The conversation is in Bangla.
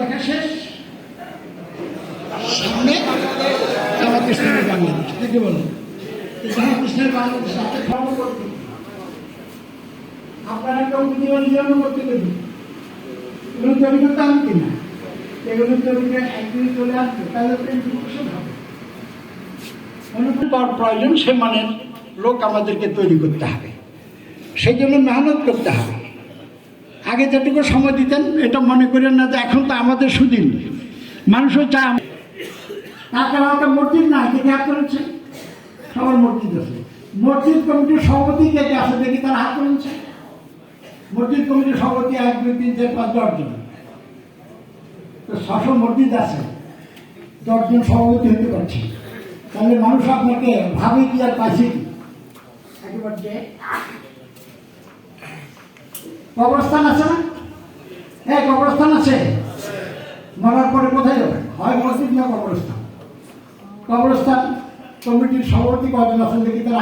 লেখা শেষ। সামনে জামাত বাংলাদেশ। দেখে বলুন জামাত বাংলাদেশ আপনি খবর করতে আপনারা কেউ জীবন জীবন করতে দেবেন এগুলো করতে কিনা এগুলো তৈরি একদিন চলে আসবে। তাহলে তো ইনফরমেশন হবে। অনুকূল পাওয়ার প্রয়োজন, সে মানের লোক আমাদেরকে তৈরি করতে হবে। সেই জন্য মেহনত করতে হবে। আগে যেটুকু সময় দিতেন, এটা মনে করেন না যে এখন তো আমাদের সুদিন। মানুষও চায় তাছাড়া একটা মসজিদ না দেখে হাত করেছে? সবার মসজিদ আছে। মসজিদ কমিটির সভাপতি কে কে আছে দেখি তারা হাত করেছে। মসজিদ কমিটির সভাপতি এক, দুই, তিন, চার, পাঁচ দশজন তো ছশো মসজিদ আছে। দশজন সভাপতি হতে পারছে তাহলে মানুষ আপনাকে ভাবে কি আর পাইছে কি? একেবারে কবরস্থান আছে না? হ্যাঁ কবরস্থান আছে। মরার পরে কোথায় যাবে? হয় মসজিদ না কবরস্থান? কবরস্থান কমিটির সভাপতি কজন আছেন দেখি তারা